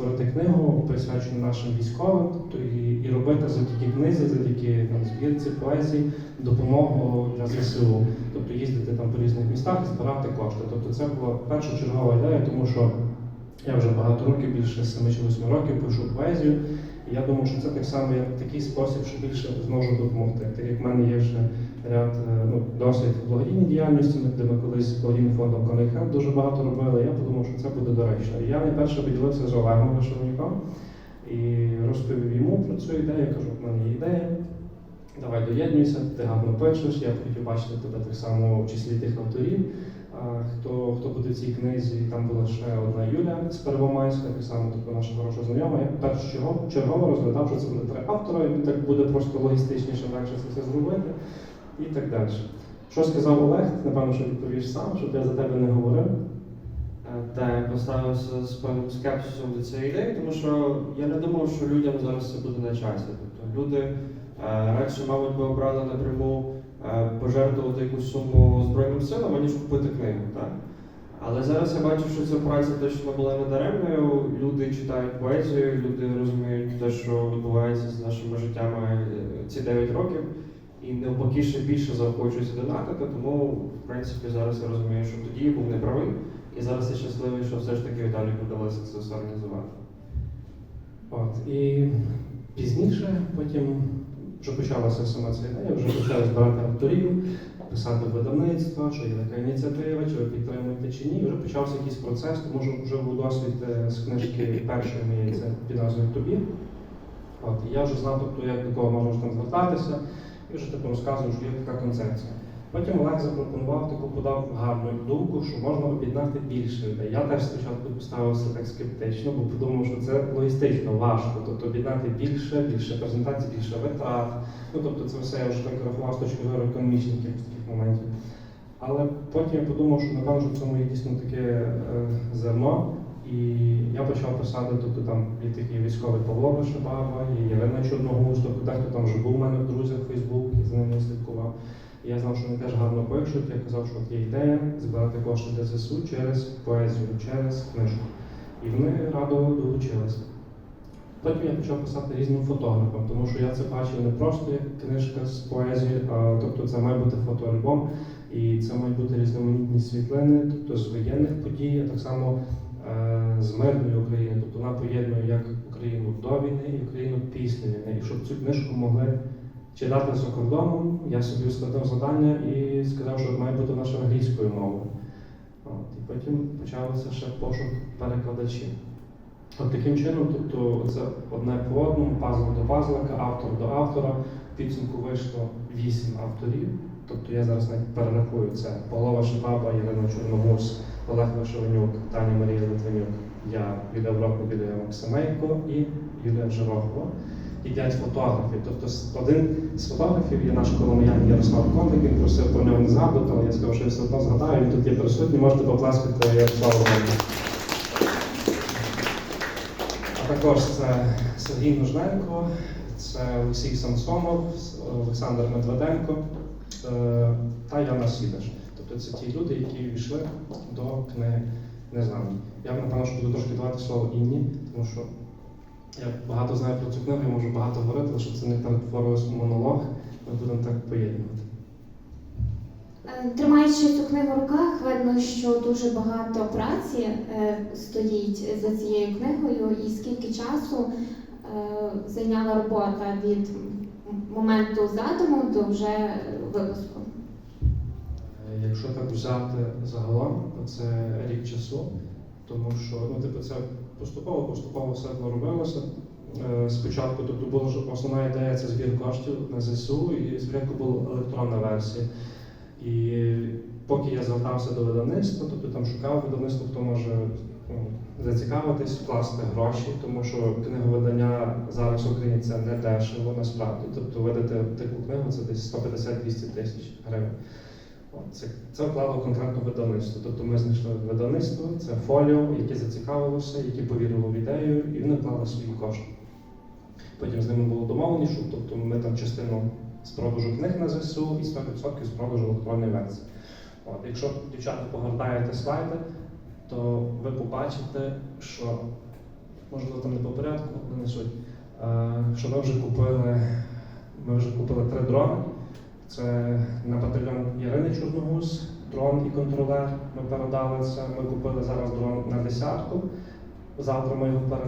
створити книгу, присвячену нашим військовим, тобто і, і робити завдяки книзі, завдяки там, збірці, поезії, допомогу для ЗСУ. Тобто їздити там по різних містах і збирати кошти. Тобто це була першочергова ідея, тому що я вже багато років, більше 7 чи 8 років пишу поезію. І я думаю, що це так само як такий спосіб, що більше зможу допомогти. Так як в мене є вже ряд е, ну, досвід благодійній діяльності, де ми колись з благодійним фондом Конейхем дуже багато робили. Я подумав, що це буде доречно. І я найперше поділився з Олегом Вишовніком і розповів йому про цю ідею. Кажу, в мене є ідея. Давай доєднуйся, ти гарно пишеш. Я б хотів бачити тебе так само в числі тих авторів. Хто, хто буде в цій книзі, там була ще одна Юля з Первомайська, так само тобто наша хороша знайома. Я першочергово чергово розглядав, що це буде три автора, і так буде просто логістичніше легше це все зробити і так далі. Що сказав Олег? Напевно, що відповіш сам, щоб я за тебе не говорив. Е, Так, я поставився з певним скепсисом до цієї ідеї, тому що я не думав, що людям зараз це буде на часі. Тобто люди е, радше, мабуть, би обрали напряму пожертвувати якусь суму Збройним силам, аніж купити книгу. Так? Але зараз я бачу, що ця праця точно була не даремною. Люди читають поезію, люди розуміють те, що відбувається з нашими життями е, ці 9 років. І навпаки ще більше заохочуються донатити, тому в принципі зараз я розумію, що тоді я був неправий. І зараз я щасливий, що все ж таки Віталію вдалося це все організувати. От. І пізніше, потім вже почалася сама ця ідея, вже почали збирати авторів, писати видавництво, що є така ініціатива, чи ви підтримуєте чи ні. Вже почався якийсь процес, тому що вже був досвід е, з книжки першої моєї це під назвою Тобі. От. І я вже знав, тобто, як до кого можна там звертатися, і вже типу, розказував, що є така концепція. Потім Олег запропонував таку подав гарну думку, що можна об'єднати більше людей. Я теж спочатку поставився так скептично, бо подумав, що це логістично важко. Тобто об'єднати більше, більше презентацій, більше витрат. Ну тобто це все я вже так рахував з точки зору економічних таких моментів. Але потім я подумав, що напевно в цьому є дійсно таке е, зерно. І я почав писати, тобто там є такий військовий Павло Вишибава, є Ірина Чорногуз, тобто дехто там вже був у мене в друзях в Фейсбук і за ними слідкував. Я знав, що вони теж гарно пишуть. Я казав, що от є ідея збирати кошти для ЗСУ через поезію, через книжку. І вони радо долучилися. Потім я почав писати різним фотографам, тому що я це бачив не просто як книжка з поезії, а тобто це має бути фотоальбом, і це мають бути різноманітні світлини, тобто з воєнних подій, а так само е, з мирної України. Тобто вона поєднує як Україну до війни і Україну після війни. І щоб цю книжку могли читати за кордоном, я собі ускладнив завдання і сказав, що має бути наша англійською мовою. От, і потім почався ще пошук перекладачів. От таким чином, тобто це одне по одному, пазл до пазлика, автор до автора. В підсумку вийшло вісім авторів. Тобто я зараз навіть перерахую це Павлова Шибаба, Ірина Чорногуз, Олег Вишевенюк, Таня Марія Литвинюк, я, Юлія Вроков, Юлія Максименко і Юлія Жирохова. І п'ять фотографів. Тобто один з фотографів є наш коломиян Ярослав Кондик, він просив про нього не згадувати, але я сказав, що я все одно згадаю, він тут є присутній, можете поплескати Ярославу Кондику. А також це Сергій Нужненко, це Олексій Самсонов, Олександр Медведенко е, та Яна Сідаш. Тобто це ті люди, які війшли до книги Незнані. Я напевно що буду трошки давати слово Інні, тому що я багато знаю про цю книгу, я можу багато говорити, але щоб це не перетворилось у монолог, ми будемо так поєднувати. Е, Тримаючи цю книгу в руках, видно, що дуже багато праці е, стоїть за цією книгою, і скільки часу е, зайняла робота від моменту задуму до вже випуску. Якщо так взяти загалом, то це рік часу, тому що ну, типу, це поступово, поступово все робилося. Е, Спочатку тобто була основна ідея це збір коштів на ЗСУ, і спочатку була електронна версія. І поки я звертався до видавництва, тобто там шукав видавництво, хто може ну, зацікавитись, вкласти гроші, тому що книговидання зараз в Україні це не дешево насправді. Тобто видати таку книгу це десь 150-200 тисяч гривень. Це, це вкладало конкретно видавництво. Тобто ми знайшли видавництво, це фоліо, яке зацікавилося, яке повірило в ідею, і вони вклали свої кошти. Потім з ними було домовлено, що тобто ми там частину з продажу книг на ЗСУ і 100% з продажу електронної версії. От, якщо дівчата погортаєте слайди, то ви побачите, що можливо, там не по порядку, не суть. Е, Що ми вже купили, ми вже купили три дрони. Це на батальйон Ярини Чорногуз, дрон і контролер. Ми передали це. Ми купили зараз дрон на десятку. Завтра ми його передаємо.